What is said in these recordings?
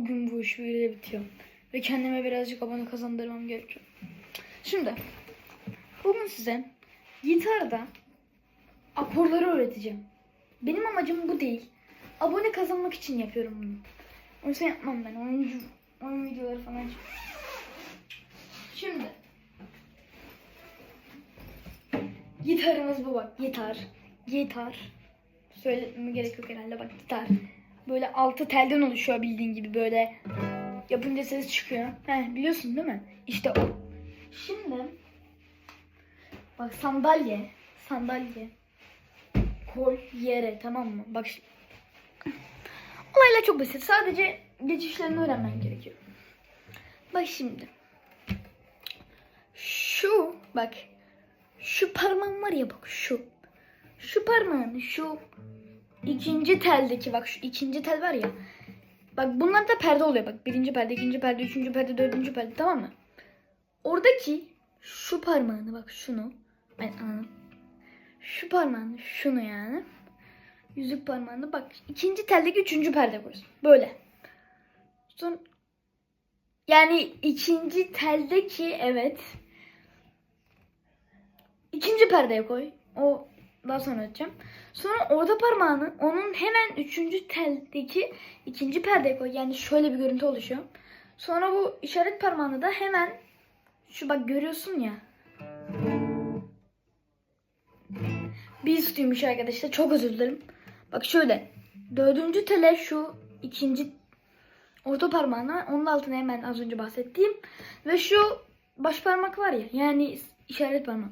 bugün bu iş böyle bitiyor. Ve kendime birazcık abone kazandırmam gerekiyor. Şimdi bugün size gitarda akorları öğreteceğim. Benim amacım bu değil. Abone kazanmak için yapıyorum bunu. O yüzden yapmam ben. Oyuncu, oyun videoları falan Şimdi gitarımız bu bak. Gitar. Gitar. Söylememe gerek yok herhalde bak gitar. Böyle altı telden oluşuyor bildiğin gibi böyle yapınca ses çıkıyor. He biliyorsun değil mi? İşte o. Şimdi bak sandalye. Sandalye. Koy yere tamam mı? Bak şimdi. Olaylar çok basit. Sadece geçişlerini öğrenmen gerekiyor. Bak şimdi. Şu bak. Şu parmağım var ya bak şu. Şu parmağın şu ikinci teldeki bak şu ikinci tel var ya. Bak bunlar da perde oluyor bak. Birinci perde, ikinci perde, üçüncü perde, dördüncü perde tamam mı? Oradaki şu parmağını bak şunu. Ben anladım. Şu parmağını şunu yani. Yüzük parmağını bak. ikinci teldeki üçüncü perde koyuyorsun. Böyle. Son yani ikinci teldeki evet. İkinci perdeye koy. O daha sonra açacağım. Sonra orta parmağını onun hemen üçüncü teldeki ikinci perdeye koy. Yani şöyle bir görüntü oluşuyor. Sonra bu işaret parmağını da hemen şu bak görüyorsun ya. Bir üstüymüş arkadaşlar. Çok özür dilerim. Bak şöyle. Dördüncü tele şu ikinci orta parmağına onun altına hemen az önce bahsettiğim ve şu baş parmak var ya yani işaret parmağı.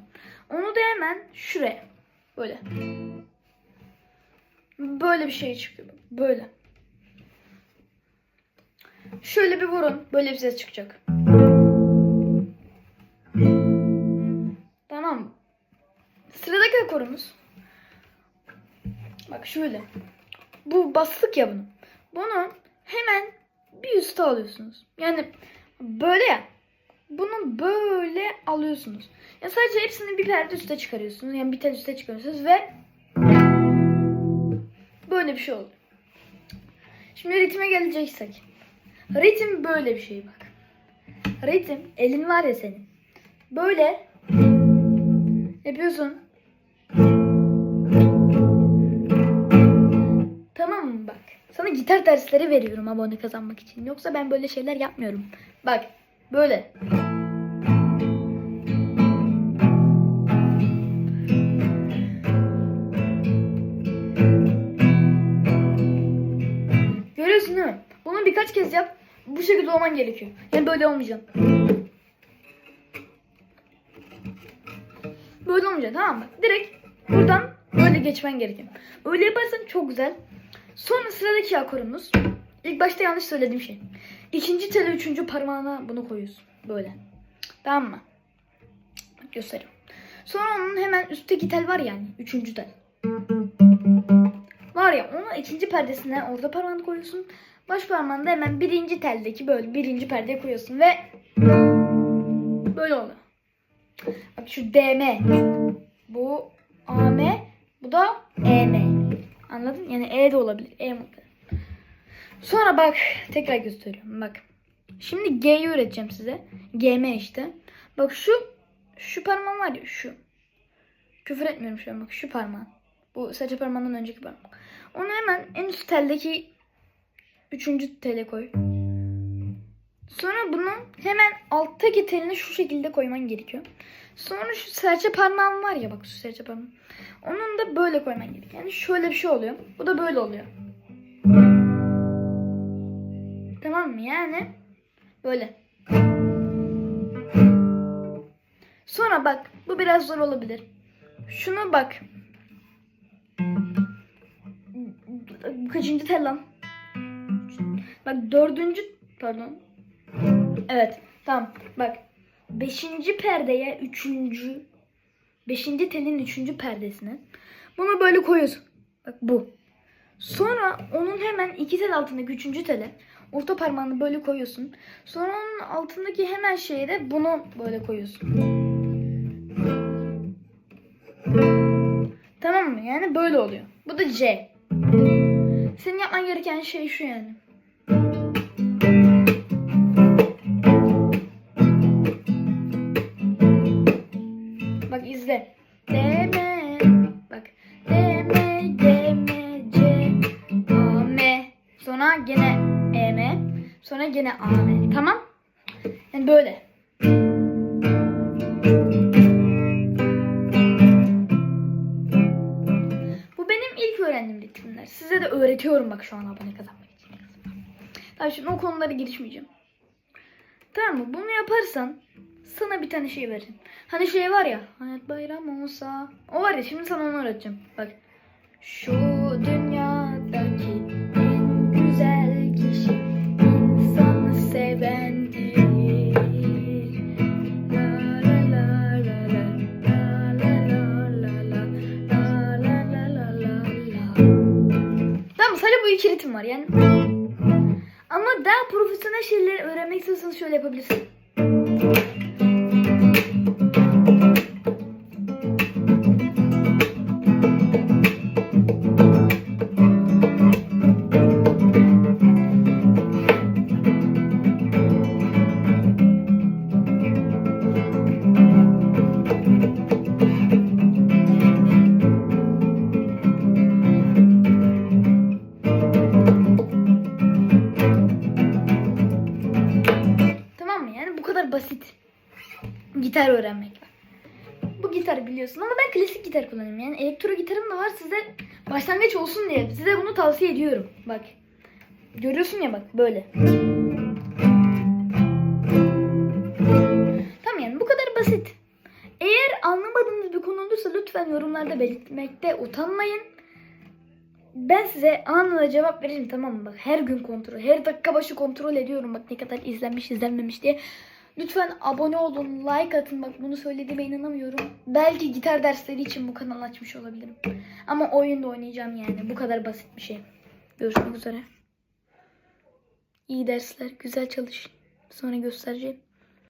Onu da hemen şuraya böyle. Böyle bir şey çıkıyor. Böyle. Şöyle bir vurun. Böyle bir ses çıkacak. Tamam. Sıradaki akorumuz. Bak şöyle. Bu bastık ya bunu. Bunu hemen bir üste alıyorsunuz. Yani böyle ya. Bunu böyle alıyorsunuz. Ya sadece hepsini bir perde üste çıkarıyorsunuz. Yani bir tel üste çıkarıyorsunuz ve böyle bir şey oldu. Şimdi ritme geleceksek. Ritim böyle bir şey bak. Ritim elin var ya senin. Böyle yapıyorsun. Tamam mı bak? Sana gitar dersleri veriyorum abone kazanmak için. Yoksa ben böyle şeyler yapmıyorum. Bak böyle. Birkaç kez yap. Bu şekilde olman gerekiyor. Yani böyle olmayacaksın. Böyle olmayacaksın tamam mı? Direkt buradan böyle geçmen gerekiyor. Öyle yaparsan çok güzel. Sonra sıradaki akorumuz. İlk başta yanlış söylediğim şey. İkinci tele üçüncü parmağına bunu koyuyorsun. Böyle. Tamam mı? Göstereyim. Sonra onun hemen üstteki tel var yani. Üçüncü tel. Var ya onun ikinci perdesine orta parmağını koyuyorsun. Baş parmağını da hemen birinci teldeki böyle birinci perdeye koyuyorsun ve böyle oluyor. Bak şu DM. Bu AM. Bu da EM. Anladın? Yani E de olabilir. E muhtemelen. Sonra bak tekrar gösteriyorum. Bak. Şimdi G'yi öğreteceğim size. GM işte. Bak şu şu parmağım var ya şu. Küfür etmiyorum şu an bak şu parmağın. Bu serçe parmağından önceki parmak. Onu hemen en üst teldeki üçüncü tele koy. Sonra bunu hemen alttaki telini şu şekilde koyman gerekiyor. Sonra şu serçe parmağım var ya bak şu serçe parmağım. Onun da böyle koyman gerekiyor. Yani şöyle bir şey oluyor. Bu da böyle oluyor. Tamam mı yani? Böyle. Sonra bak bu biraz zor olabilir. Şunu bak. Kaçıncı tel lan? Bak dördüncü pardon. Evet tamam bak. Beşinci perdeye üçüncü beşinci telin üçüncü perdesine bunu böyle koyuyorsun. Bak bu. Sonra onun hemen iki tel altındaki üçüncü tele orta parmağını böyle koyuyorsun. Sonra onun altındaki hemen şeye de bunu böyle koyuyorsun. Tamam mı? Yani böyle oluyor. Bu da C. Senin yapman gereken şey şu yani. EM. Sonra gene AM. Tamam? Yani böyle. Bu benim ilk öğrendiğim ritimler. Size de öğretiyorum bak şu an abone kazanmak için. Tamam şimdi o konulara girişmeyeceğim. Tamam mı? Bunu yaparsan sana bir tane şey veririm. Hani şey var ya. Hayat bayram olsa. O var ya şimdi sana onu öğreteceğim. Bak. Şu dünyadaki İki ritim var yani. Ama daha profesyonel şeyleri öğrenmek istiyorsanız şöyle yapabilirsin. Gitar öğrenmek. Bu gitar biliyorsun ama ben klasik gitar kullanıyorum. Yani elektro gitarım da var size başlangıç olsun diye. Size bunu tavsiye ediyorum. Bak. Görüyorsun ya bak böyle. Tamam yani bu kadar basit. Eğer anlamadığınız bir konu olursa lütfen yorumlarda belirtmekte utanmayın. Ben size anında cevap veririm tamam mı? Bak her gün kontrol, her dakika başı kontrol ediyorum bak ne kadar izlenmiş izlenmemiş diye. Lütfen abone olun, like atın. Bak bunu söylediğime inanamıyorum. Belki gitar dersleri için bu kanalı açmış olabilirim. Ama oyun da oynayacağım yani. Bu kadar basit bir şey. Görüşmek üzere. İyi dersler, güzel çalış. Sonra göstereceğim.